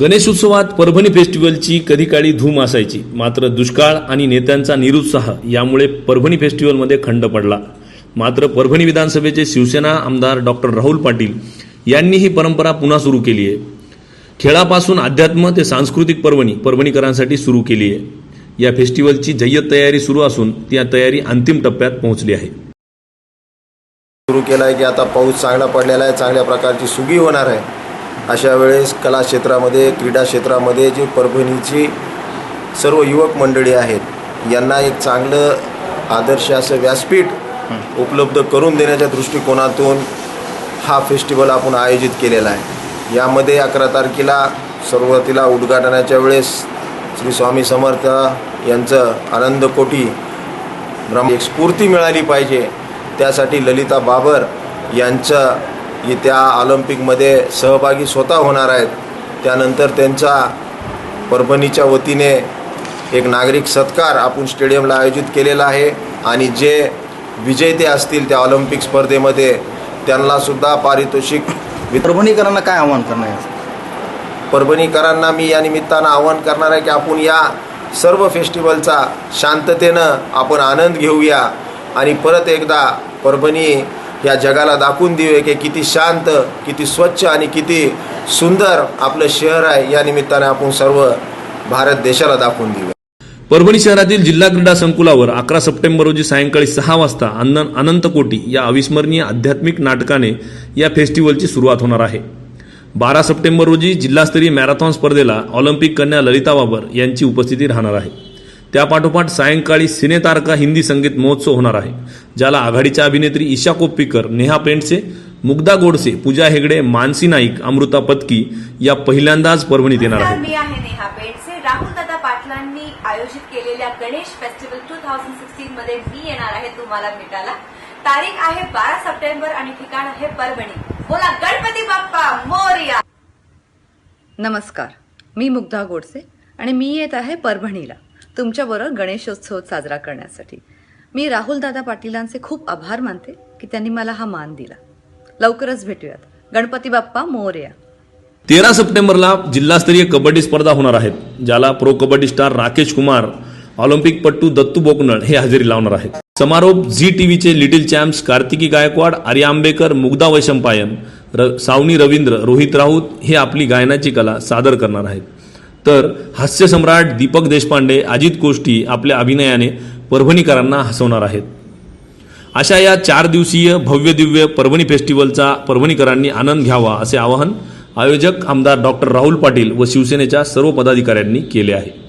गणेशोत्सवात परभणी फेस्टिवलची कधी काळी धूम असायची. मात्र दुष्काळ आणि नेत्यांचा निरुत्साह यामुळे परभणी फेस्टिवलमध्ये खंड पडला. मात्र परभणी विधानसभेचे शिवसेना आमदार डॉक्टर राहुल पाटील यांनी ही परंपरा पुन्हा सुरू केली आहे. खेळापासून अध्यात्म ते सांस्कृतिक पर्वणी परभणीकरांसाठी सुरू केली आहे. या फेस्टिवलची जय्यत तयारी सुरू असून ती तयारी अंतिम टप्प्यात पोहोचली आहे. सुरू केला आहे की आता पाऊस चांगला पडलेला आहे चांगल्या प्रकारची सुगी होणार आहे. अशा वेळेस कला क्षेत्रामध्ये क्रीडा क्षेत्रामध्ये जी परभणीची सर्व युवक मंडळी आहेत यांना एक चांगलं आदर्श असं व्यासपीठ उपलब्ध करून देण्याच्या दृष्टिकोनातून हा फेस्टिवल आपण आयोजित केलेला आहे. यामध्ये अकरा तारखेला सुरुवातीला उद्घाटनाच्या वेळेस श्री स्वामी समर्थ यांचं आनंद कोटी ब्रह्म एक स्फूर्ती मिळाली पाहिजे. त्यासाठी ललिता बाबर यांचं येत्या ऑलिम्पिकमध्ये सहभागी स्वतः होणार आहेत. त्यानंतर त्यांचा परभणीच्या वतीने एक नागरिक सत्कार आपण स्टेडियमला आयोजित केलेला आहे. आणि जे विजेते असतील त्या ऑलिम्पिक स्पर्धेमध्ये त्यांनासुद्धा पारितोषिक परभणीकरांना काय आव्हान करणार आहे? परभणीकरांना मी या निमित्तानं आवाहन करणार आहे की आपण या सर्व फेस्टिवलचा शांततेनं आपण आनंद घेऊया. आणि परत एकदा परभणी या जगाला दाखवून देऊया की किती शांत किती स्वच्छ आणि किती सुंदर आपलं शहर आहे. या निमित्ताने आपण सर्व भारत देशाला दाखवून देऊया परभणी शहरातील जिल्हा क्रीडा संकुलावर अकरा सप्टेंबर रोजी सायंकाळी सहा वाजता अन्न अनंत कोटी या अविस्मरणीय आध्यात्मिक नाटकाने या फेस्टिवलची सुरुवात होणार आहे. बारा सप्टेंबर रोजी जिल्हास्तरीय मॅरेथॉन स्पर्धेला ऑलिम्पिक कन्या ललिता बाबर यांची उपस्थिती राहणार आहे. त्यापाठोपाठ सायंकाळी सिनेतारका हिंदी संगीत महोत्सव होणार आहे ज्याला आघाडीच्या अभिनेत्री ईशा कोप्पीकर नेहा पेंडसे मुग्धा गोडसे पूजा हेगडे मानसी नाईक अमृता पत्की या पहिल्यांदाच परभणीत येणार नमस्कार, आहेत. मी आहे नेहा पेडसे. राहुल दादा पाटलांनी आयोजित केलेल्या Ganesh festival two thousand sixteen मध्ये मी येणार आहे तुम्हाला भेटायला. तारीख आहे बारा सप्टेंबर आणि ठिकाण आहे परभणी. बोला गणपती बाप्पा मोरया. नमस्कार. मी मुग्धा गोडसे आणि मी येत आहे परभणीला. तुमच्याबरोबर गणेशोत्सव साजरा करण्यासाठी. मी राहुलदादा पाटीलांचे खूप आभार मानते की त्यांनी मला हा मान दिला. लवकरच भेटूयात. गणपती बाप्पा मोरया. तेरा सप्टेंबरला जिल्हास्तरीय कबड्डी स्पर्धा होणार आहेत ज्याला pro kabaddi star Rakesh Kumar Olympic पट्टू दत्तू बोकनळ हे हजेरी लावणार आहेत. समारोप झी टीव्हीचे लिटिल चॅम्प्स कार्तिकी गायकवाड आर्या आंबेकर मुग्धा वैशंपायन र सावनी रवींद्र रोहित राऊत हे आपली गायनाची कला सादर करणार आहेत. तर हास्यसम्राट दीपक देशपांडे अजित कोष्टी आपल्या अभिनयाने परभणीकरांना हसवणार आहेत. अशा या चार दिवसीय भव्य दिव्य परभणी फेस्टिवलचा परभणीकरांनी आनंद घ्यावा असे आवाहन आयोजक आमदार डॉक्टर राहुल पाटील व शिवसेनेच्या सर्व पदाधिकाऱ्यांनी केले आहे.